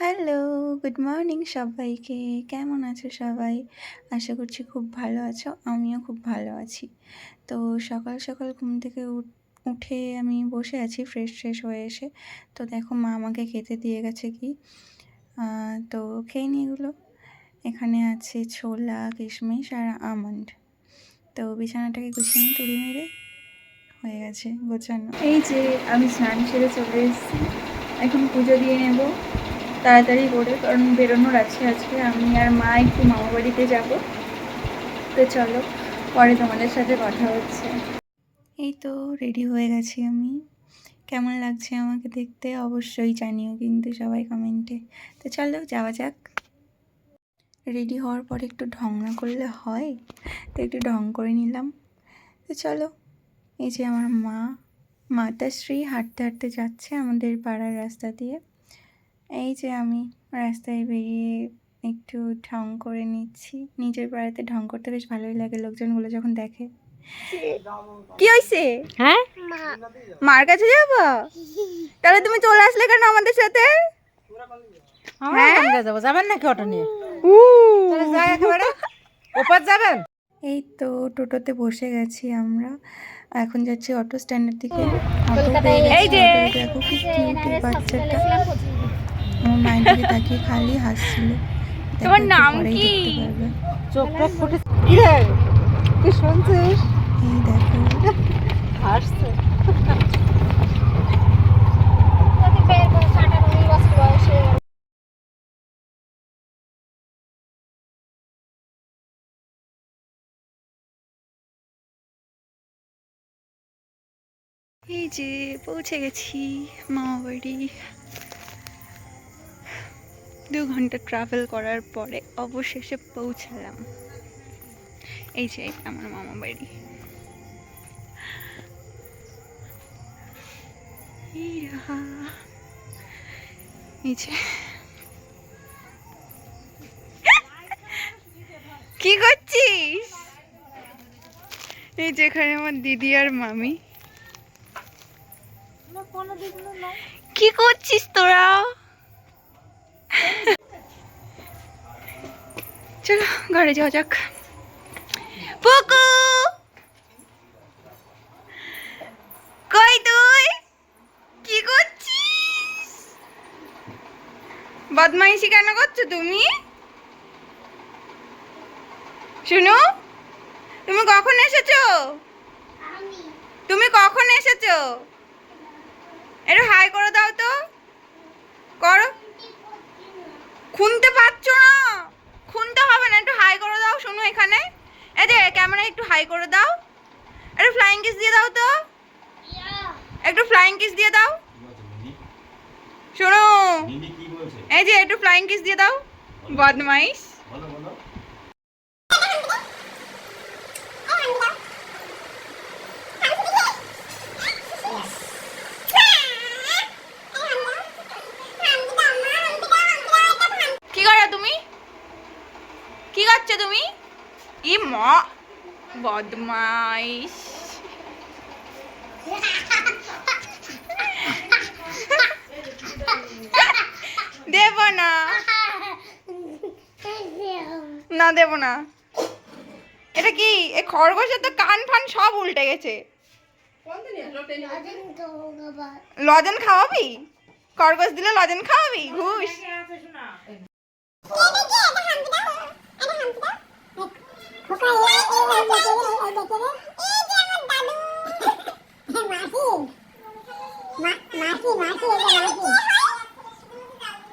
Hello, good morning সবাইকে। কেমন আছো সবাই? আশা করছি খুব ভালো আছো, আমিও খুব ভালো আছি। তো সকাল সকাল ঘুম থেকে উঠ- আমি বসে আছি ফ্রেশ ফ্রেশ হয়ে এসে। তো দেখো মা আমাকে খেতে দিয়ে গেছে কি? তো খেয়ে নিই এগুলো। এখানে আছে ছোলা, কিশমিশ আর আমন্ড। তো বিছানাটাকে গুছিয়ে নিই তুড়ি মেরে। হয়ে গেছে গোছানো। এই যে আমি স্নান সেরে চলে এসেছি। এখন পুজো দিয়ে নেব। তাড়াতাড়ি করে, কারণ বেরোনোর আছে আজকে। আমি আর মা একটু মামা বাড়িতে যাব। তো চলো, পরে তোমাদের সাথে কথা হচ্ছে। এই তো রেডি হয়ে গেছি আমি। কেমন লাগছে আমাকে দেখতে? অবশ্যই জানিও কিন্তু সবাই কমেন্টে তো চলো, যাওয়া যাক। রেডি হওয়ার পর একটু ঢং না করলে হয়, তো একটু ঢং করে নিলাম। তো চলো, এই যে আমার মা। মাতাশ্রী হাঁটতে হাঁটতে যাচ্ছে আমাদের পাড়ার রাস্তা দিয়ে। এই যে আমি রাস্তায় বেরিয়ে একটু ঢং করে নিচ্ছি। নিজের পাড়াতে ঢং করতে বেশ ভালোই লাগে লোকজনগুলো যখন দেখে। কি হয়েছে হ্যাঁ? মার কাছে যাব? তাহলে তুমি চলে আসলে কেন আমাদের সাথে? হ্যাঁ? যাব? যাবেন নাকি অটো নিয়ে? উ। তাহলে ওপার যাবেন? এই তো টোটোতে বসে গেছি আমরা। এখন যাচ্ছি অটো স্ট্যান্ডের দিকে। এই যে। দেখো কি বাচ্চাটা। আমার মায়ের দিকে তাকিয়ে খালি হাসছিল। তোমার নাম কি? দেখতে পারবে। চোখ টোক ফুটে কি রে? কি শুনছিস? এই দেখো। হাসছে। এই যে পৌঁছে গেছি মামা বাড়ি দু ঘণ্টা ট্রাভেল করার পরে অবশেষে পৌঁছালাম। এই যে আমার মামা বাড়ি। এই যে। কি করছিস? এই যে এখানে আমার দিদি আর মামি। কি করছিস তোরা? চলো ঘরে যাওয়া যাক। পুকু! কই তুই? কি করছিস? বদমাইশি কেন করছ তুমি? শুনো তুমি কখন এসেছ? তুমি কখন এসেছ? একটু হাই করে দাও তো। করো। খুনতে পারছ না? খুনতে হবে না একটু হাই করে দাও শোনো এখানে। এই যে ক্যামেরা একটু হাই করে দাও। একটু ফ্লাইং কিস দিয়ে দাও তো। একটু ফ্লাইং কিস দিয়ে দাও। শোনো। এই যে একটু ফ্লাইং কিস দিয়ে দাও। বদমাইশ বলো বলো কি করো তুমি কি করছ তুমি ই ম বদমাইশ। দেব না। না দেব না। এটা কি? এ খরগোশের তো কান ফান সব উল্টে গেছে। লজেন খাওয়াবি? খরগোশ দিলে লজেন খাওয়াবি? ঘুষ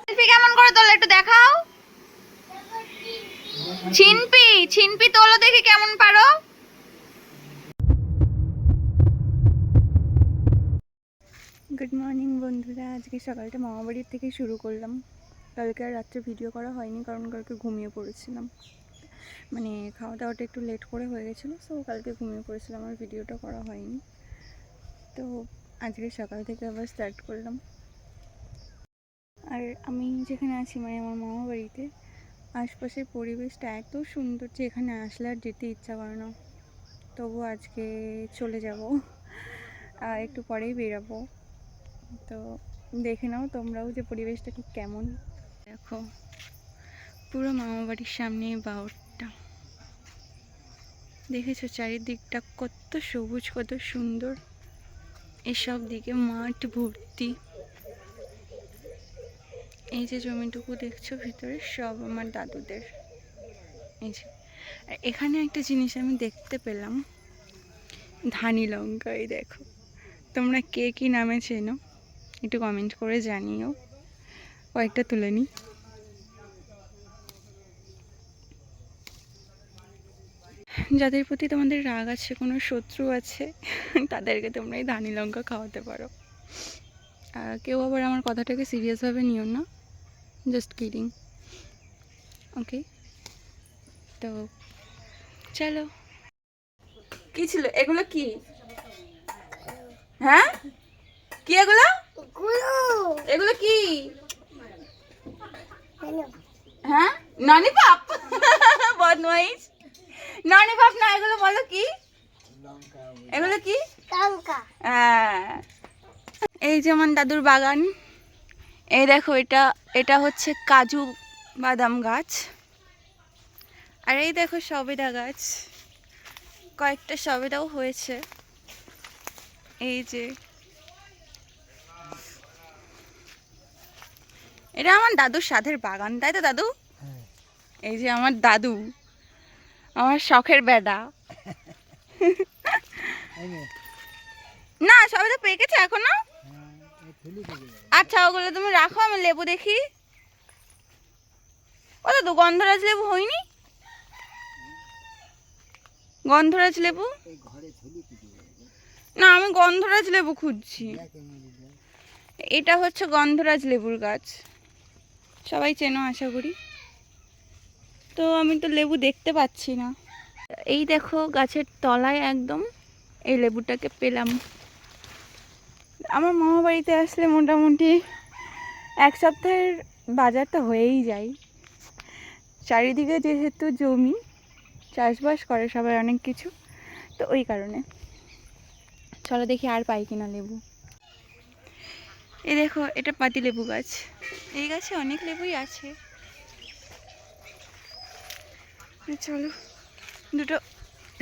শিল্পী কেমন করে তোলো একটু দেখাও ছিনপি ছিনপি তোলো দেখি কেমন পারো গুড মর্নিং বন্ধুরা। আজকে সকালটা মামাবাড়ির থেকে শুরু করলাম। কালকে আর রাত্রে ভিডিও করা হয়নি, কারণ কালকে ঘুমিয়ে পড়েছিলাম। মানে খাওয়া দাওয়াটা একটু লেট করে হয়ে গেছিল সো কালকে ঘুমিয়ে পড়েছিলাম, আর ভিডিওটা করা হয়নি। তো আজকে সকাল থেকে আবার স্টার্ট করলাম। আর আমি যেখানে আছি মানে আমার মামা বাড়িতে, আশপাশের পরিবেশটা এত সুন্দর যে এখানে আসলে আর যেতে ইচ্ছা করে না। তবু আজকে চলে যাব। একটু পরেই বেরাবো। তো দেখে নাও তোমরাও যে পরিবেশটা ঠিক কেমন। দেখো, পুরো মামা বাড়ির সামনে বাউরটা। দেখেছ চারিদিকটা কত সবুজ, কত সুন্দর। এসব দিকে মাঠ ভর্তি। এই যে জমিটুকু দেখছ, ভিতরে সব আমার দাদুদের। এই যে, আর এখানে একটা জিনিস আমি দেখতে পেলাম। ধানি লঙ্কা এই দেখো। তোমরা কে কী নামে চেনো? একটু কমেন্ট করে জানিও। কয়েকটা তুলে নিই যাদের প্রতি তোমাদের রাগ আছে, কোনো শত্রু আছে, তাদেরকে তোমরা এই ধানি লঙ্কা খাওয়াতে পারো। কেউ আবার আমার কথাটাকে সিরিয়াসভাবে নিও না। জাস্ট কিডিং ওকে তো চলো। কি ছিল? এগুলো কি? হ্যাঁ? কি এগুলো? এগুলো কি? হ্যাঁ? ননি পাপ বদমাইশ। ননি পাপ না এগুলো বলো কি? এগুলো কি? হ্যাঁ। এই যেমন দাদুর বাগান। এই দেখো এটা এটা হচ্ছে কাজু বাদাম গাছ। আর এই দেখো সবেদা গাছ। কয়েকটা সবেদাও হয়েছে। এই যে এটা আমার দাদুর সাধের বাগান তাই তো দাদু? এই যে আমার দাদু আমার শখের বেডা। না। সবে তো পেকেছে এখনও? আচ্ছা ওগুলো তুমি রাখো আমি লেবু দেখি। ও দাদু গন্ধরাজ লেবু হয়নি? গন্ধরাজ লেবু? না আমি গন্ধরাজ লেবু খুঁজছি। এটা হচ্ছে গন্ধরাজ লেবুর গাছ। সবাই চেনো, আশা করি। তো আমি তো লেবু দেখতে পাচ্ছি না। এই দেখো গাছের তলায় একদম এই লেবুটাকে পেলাম। আমার মামা বাড়িতে আসলে মোটামুটি এক সপ্তাহের বাজার তো হয়েই যায়। চারিদিকে যেহেতু জমি, চাষবাস করে সবাই অনেক কিছু, তো ওই কারণে। চলো দেখি আর পাই কিনা লেবু। এই দেখো এটা পাতি লেবু গাছ। এই গাছে অনেক লেবুই আছে। চলো দুটো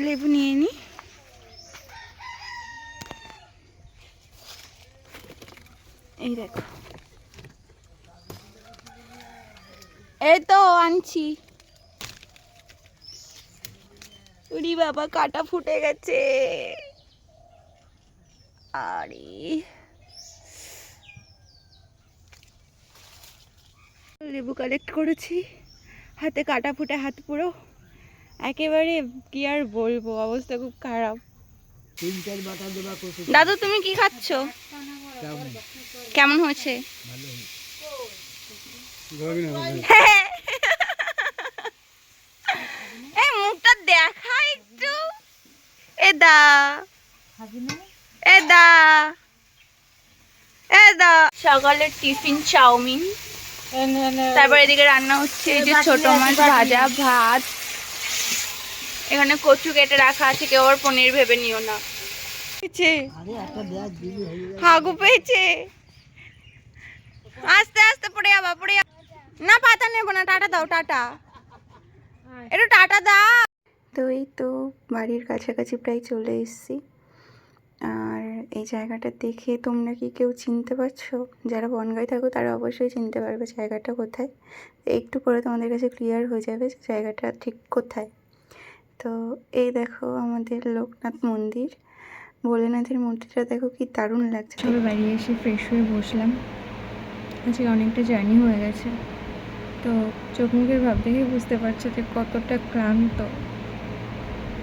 লেবু নিয়ে নিই এই দেখো। এই তো আনছি। উরি বাবা কাটা ফুটে গেছে। আরে। লেবু কালেক্ট করেছি। হাতে কাটা ফুটে হাত পুরো। একেবারে কি আর বলব অবস্থা খুব খারাপ। দাদু তুমি কি খাচ্ছ? কেমন হয়েছে? এই মুখটা দেখা একটু। এ দা। এ দা। এ দা। সকালের টিফিন চাউমিন। তারপর এদিকে রান্না হচ্ছে এই যে ছোট মাছ ভাজা ভাত। এখানে কচু কেটে রাখা আছে কেউ আবার পনির ভেবে নিও না। আরে দিবি হয়ে হাগু পেয়েছে। আস্তে আস্তে পড়ে যাবা পড়ে। না পাতা নেব না টাটা দাও টাটা। একটু টাটা দাও। তো এই তো বাড়ির কাছাকাছি প্রায় চলে এসেছি। আর এই জায়গাটা দেখে তোমরা কি কেউ চিনতে পারছ? যারা বনগাঁয় থাকো, তারা অবশ্যই চিনতে পারবে জায়গাটা কোথায়। একটু পরে তোমাদের কাছে ক্লিয়ার হয়ে যাবে যে জায়গাটা ঠিক কোথায়। তো এই দেখো আমাদের লোকনাথ মন্দির। ভোলেনাথের মূর্তিটা দেখো কি দারুণ লাগছে। সবে বাড়ি এসে ফ্রেশ হয়ে বসলাম। আজকে অনেকটা জার্নি হয়ে গেছে। তো চোখ মুখের ভাব দেখে বুঝতে পারছ যে কতটা ক্লান্ত।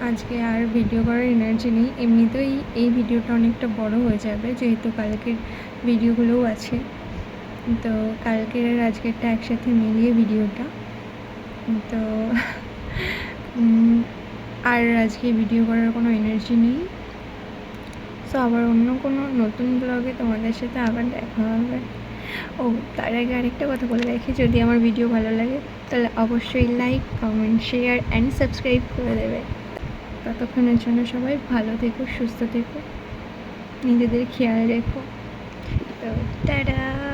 আজকে আর ভিডিও করার এনার্জি নেই। এমনিতেই এই ভিডিওটা অনেকটা বড় হয়ে যাবে, যেহেতু কালকের ভিডিওগুলোও আছে। তো কালকের আর আজকেরটা একসাথে মিলিয়ে ভিডিওটা তো আর আজকে ভিডিও করার কোনো এনার্জি নেই। সো আবার অন্য কোনো নতুন ব্লগে তোমাদের সাথে আবার দেখা হবে। ও, তার আগে আরেকটা কথা বলে রাখি, যদি আমার ভিডিও ভালো লাগে, তাহলে অবশ্যই like comment share and subscribe করে দেবে। ততক্ষণের জন্য সবাই ভালো থেকো সুস্থ থেকো নিজেদের খেয়াল রেখো। তো টাটা!